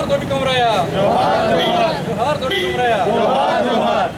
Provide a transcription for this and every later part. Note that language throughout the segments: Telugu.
జోహార్ దొడ్డి కొమరయ్య జోహార్ దొడ్డి కొమరయ్య జోహార్ దొడ్డి కొమరయ్యకు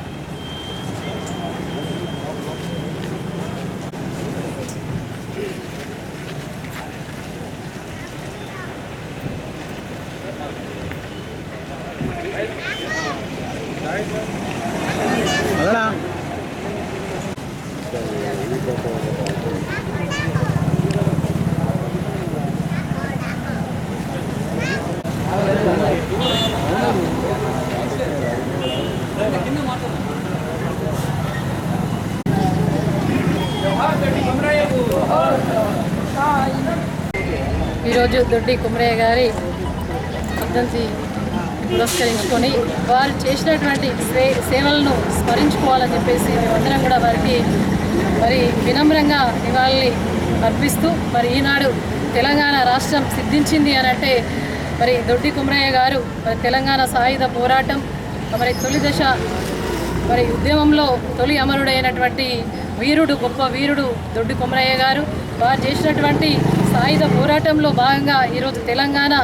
ఈరోజు దొడ్డి కుమరయ్య గారి వర్ధంతి పురస్కరించుకొని వారు చేసినటువంటి సే సేవలను స్మరించుకోవాలని చెప్పేసి మేమందరం కూడా వారికి మరి వినమ్రంగా నివాళి అర్పిస్తూ మరి ఈనాడు తెలంగాణ రాష్ట్రం సిద్ధించింది అని అంటే మరి దొడ్డి కుమరయ్య గారు మరి తెలంగాణ సాయుధ పోరాటం మరి తొలి దశ మరి ఉద్యమంలో తొలి అమరుడైనటువంటి వీరుడు గొప్ప వీరుడు దొడ్డి కొమరయ్య గారు. వారు చేసినటువంటి సాయుధ పోరాటంలో భాగంగా ఈరోజు తెలంగాణ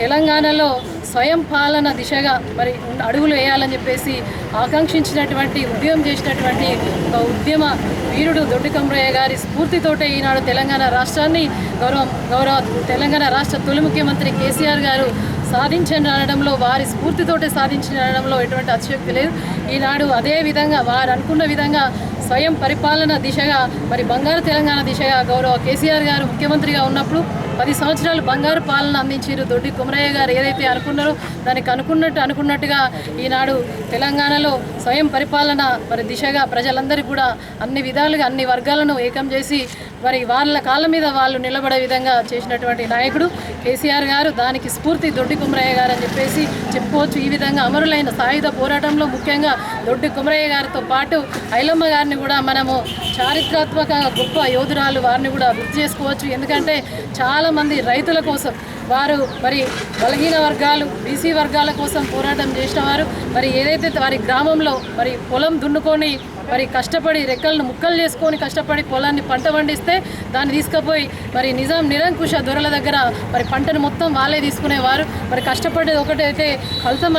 తెలంగాణలో స్వయం పాలన దిశగా మరి అడుగులు వేయాలని చెప్పేసి ఆకాంక్షించినటువంటి ఉద్యమం చేసినటువంటి ఒక ఉద్యమ వీరుడు దొడ్డి కొమరయ్య గారి స్ఫూర్తితోటే ఈనాడు తెలంగాణ రాష్ట్రాన్ని గౌరవ గౌరవ తెలంగాణ రాష్ట్ర తొలి ముఖ్యమంత్రి కేసీఆర్ గారు సాధించని అనడంలో వారి స్ఫూర్తితోటే సాధించిన అనడంలో ఎటువంటి అతిశక్తి లేదు. ఈనాడు అదే విధంగా వారు అనుకున్న విధంగా స్వయం పరిపాలన దిశగా మరి బంగారు తెలంగాణ దిశగా గౌరవ కేసీఆర్ గారు ముఖ్యమంత్రిగా ఉన్నప్పుడు పది సంవత్సరాలు బంగారు పాలన అందించారు దొడ్డి కుమరయ్య గారు. ఏదైతే అనుకున్నారో దానికి అనుకున్నట్టు అనుకున్నట్టుగా ఈనాడు తెలంగాణలో స్వయం పరిపాలన మరి దిశగా ప్రజలందరికీ కూడా అన్ని విధాలుగా అన్ని వర్గాలను ఏకం చేసి మరి వాళ్ళ కాళ్ళ మీద వాళ్ళు నిలబడే విధంగా చేసినటువంటి నాయకుడు కేసీఆర్ గారు. దానికి స్ఫూర్తి దొడ్డి కుమరయ్య గారు అని చెప్పేసి చెప్పుకోవచ్చు. ఈ విధంగా అమరులైన సాయుధ పోరాటంలో ముఖ్యంగా దొడ్డి కుమరయ్య గారితో పాటు ఐలమ్మ గారిని కూడా మనము చారిత్రాత్మక గొప్ప యోధురాలు వారిని కూడా గుర్తు చేసుకోవచ్చు. ఎందుకంటే చాలామంది రైతుల కోసం వారు మరి బలహీన వర్గాలు బీసీ వర్గాల కోసం పోరాటం చేసిన వారు. మరి ఏదైతే వారి గ్రామంలో మరి పొలం దున్నుకొని మరి కష్టపడి రెక్కలను ముక్కలు చేసుకొని కష్టపడి పొలాన్ని పంట పండిస్తే దాన్ని తీసుకుపోయి మరి నిజాం నిరంకుశ దొరల దగ్గర మరి పంటను మొత్తం వాళ్ళే తీసుకునేవారు. మరి కష్టపడేది ఒకటైతే ఫలితం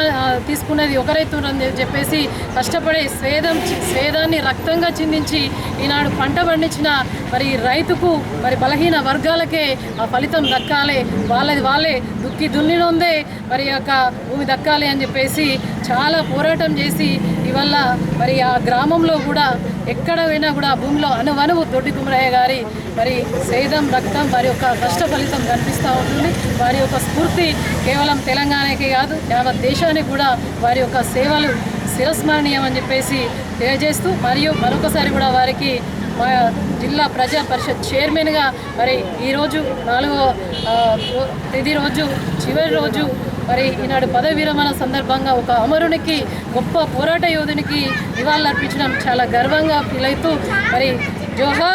తీసుకునేది ఒకరైతుందని చెప్పేసి కష్టపడి స్వేదం స్వేదాన్ని రక్తంగా చిందించి ఈనాడు పంట పండించిన మరి రైతుకు మరి బలహీన వర్గాలకే ఆ ఫలితం దక్కాలి. వాళ్ళది వాళ్ళే. దుక్కి దున్నినొందే మరి యొక్క భూమి దక్కాలి అని చెప్పేసి చాలా పోరాటం చేసి ఇవల్ల మరి ఆ గ్రామంలో కూడా ఎక్కడ పోయినా కూడా ఆ భూమిలో అనువనువు దొడ్డి కుమరయ్య గారి మరి సేదం రక్తం వారి యొక్క కష్ట ఫలితం కనిపిస్తూ ఉంటుంది. వారి యొక్క స్ఫూర్తి కేవలం తెలంగాణకే కాదు యావత్ దేశానికి కూడా వారి యొక్క సేవలు శిరస్మరణీయం అని చెప్పేసి తెలియజేస్తూ మరియు మరొకసారి కూడా వారికి మా జిల్లా ప్రజా పరిషత్ చైర్మన్గా మరి ఈరోజు నాలుగో తేదీ రోజు చివరి రోజు మరి ఈనాడు పదవి విరమణ సందర్భంగా ఒక అమరునికి గొప్ప పోరాట యోధునికి నివాళులర్పించడం చాలా గర్వంగా ఫీల్ అవుతూ మరి జోహార్